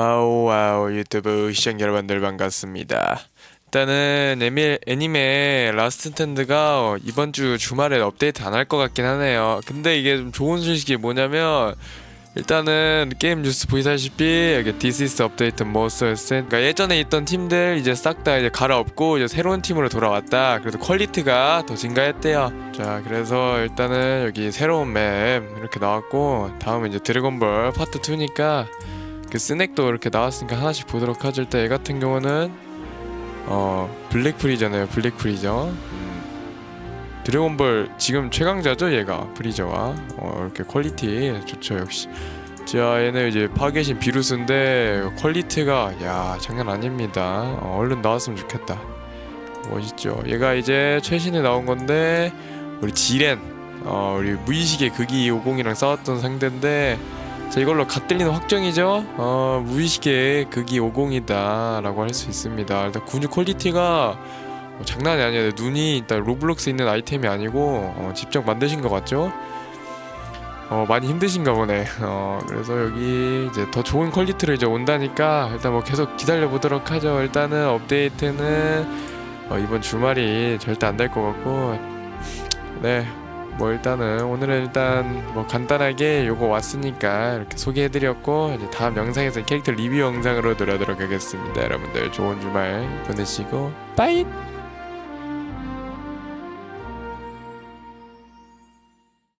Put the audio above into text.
와우 와우 유튜브 시청자 여러분들 반갑습니다. 일단은 애니, 애니메 라스트 스탠드가 이번 주 주말에 업데이트 안 할 것 같긴 하네요. 근데 이게 좀 좋은 소식이 뭐냐면 일단은 게임 뉴스 보시다시피 여기 is update most recent 그러니까 예전에 있던 팀들 이제 싹 다 이제 갈아엎고 이제 새로운 팀으로 돌아왔다. 그래도 퀄리티가 더 증가했대요. 자 그래서 일단은 여기 새로운 맵 이렇게 나왔고 다음은 이제 드래곤볼 파트 2니까 그 스낵도 이렇게 나왔으니까 하나씩 보도록 하죠. 일단 얘 같은 경우는 어 블랙 프리저네요. 블랙 프리저. 음. 드래곤볼 지금 최강자죠 얘가 프리저가 어 이렇게 퀄리티 좋죠 역시. 자 얘는 이제 파괴신 비루스인데 퀄리티가 야 장난 아닙니다. 어, 얼른 나왔으면 좋겠다. 멋있죠. 얘가 이제 최신에 나온 건데 우리 지렌 어 우리 무의식의 극이 50이랑 싸웠던 상대인데 자 이걸로 갓들리는 확정이죠. 어 무의식의 극이 50이다 라고 할 수 있습니다. 일단 근육 퀄리티가 뭐 장난이 아니에요. 눈이 일단 로블록스 있는 아이템이 아니고 어, 직접 만드신 것 같죠? 어 많이 힘드신가 보네. 어 그래서 여기 이제 더 좋은 퀄리티로 이제 온다니까 일단 뭐 계속 기다려 보도록 하죠. 일단은 업데이트는 어, 이번 주말이 절대 안 될 것 같고 네. 뭐 일단은 오늘은 일단 뭐 간단하게 요거 왔으니까 이렇게 소개해드렸고 이제 다음 영상에서 캐릭터 리뷰 영상으로 들어오도록 하겠습니다. 여러분들 좋은 주말 보내시고 빠이.